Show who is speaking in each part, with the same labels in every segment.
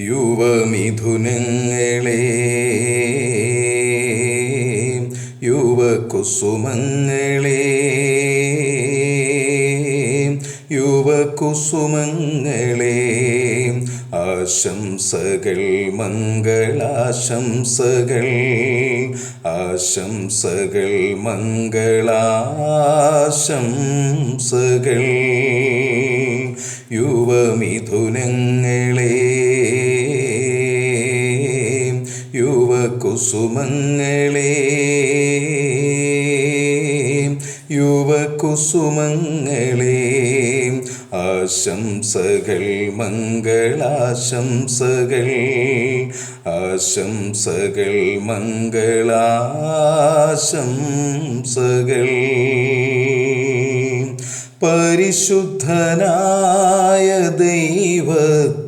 Speaker 1: യുവമിഥുനങ്ങളെ യുവകുസുമങ്ങളെ യുവകുസുമങ്ങളെ ആശംസകൾ മംഗളാശംസകൾ ആശംസകൾ മംഗളാശംസകൾ യുവമിഥുനങ്ങളെ യുവകുസുമങ്ങളെ യുവകുസുമങ്ങളെ ആശംസകൾ മംഗളാശംസകൾ ആശംസകൾ മംഗളാശംസകൾ. പരിശുദ്ധനായ ദൈവത്താൽ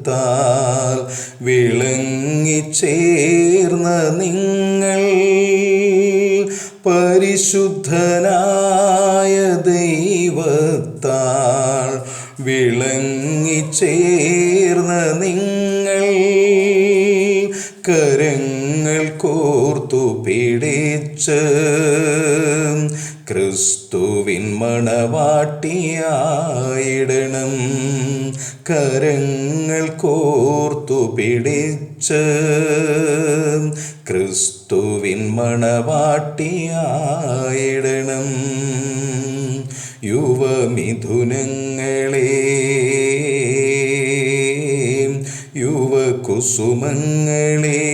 Speaker 1: വിളങ്ങിച്ചേർന്ന നിങ്ങൾ. പരിശുദ്ധനായ ദൈവത്താൽ വിളങ്ങിച്ചേർന്ന നിങ്ങൾ. കരങ്ങൾ കോർത്തു പിടിച്ച് ക്രിസ്തുവിൻ മണവാട്ടിയായിടണം. കരങ്ങൾ കോർത്തു പിടിച്ച് ക്രിസ്തുവിൻ മണവാട്ടിയായിടണം. യുവമിഥുനങ്ങളെ യുവകുസുമങ്ങളെ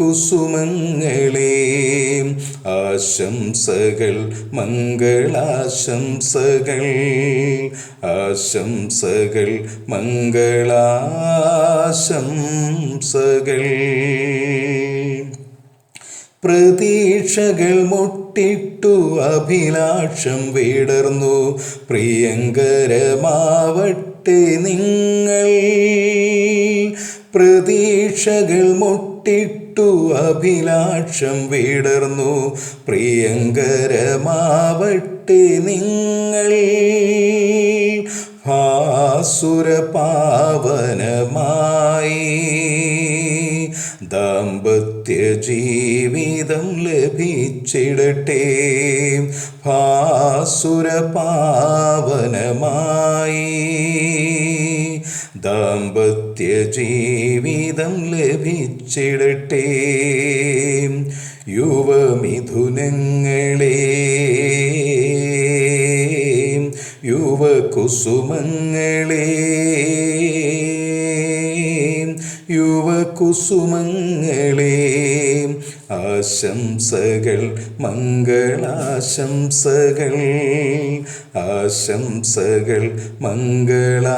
Speaker 1: യുവകുസുമങ്ങളെ ആശംസകൾ മംഗളാശംസകൾ. ആശംസകൾ മംഗളാശംസകൾ. പ്രതീക്ഷകൾ മുട്ടിട്ടു അഭിലാഷം വിടർന്നു. പ്രിയങ്കരമാവട്ടെ നിങ്ങൾ. പ്രതീക്ഷകൾ മുട്ടിട്ടു അഭിലാഷം വിടർന്നു. പ്രിയങ്കരമാവട്ടെ നിങ്ങൾ. ഭാസുരപാവനമായി ദാമ്പത്യ ജീവിതം ലഭിച്ചിടട്ടെ. ഭാസുരപാവനമായി ദാമ്പത്യ ജീവിതം ലഭിച്ചിടട്ടെ. യുവമിഥുനങ്ങളെ യുവകുസുമങ്ങളെ യുവകുസുമങ്ങളെ ആശംസകൾ മംഗളാശംസകൾ ആശംസകൾ മംഗളാശംസകൾ.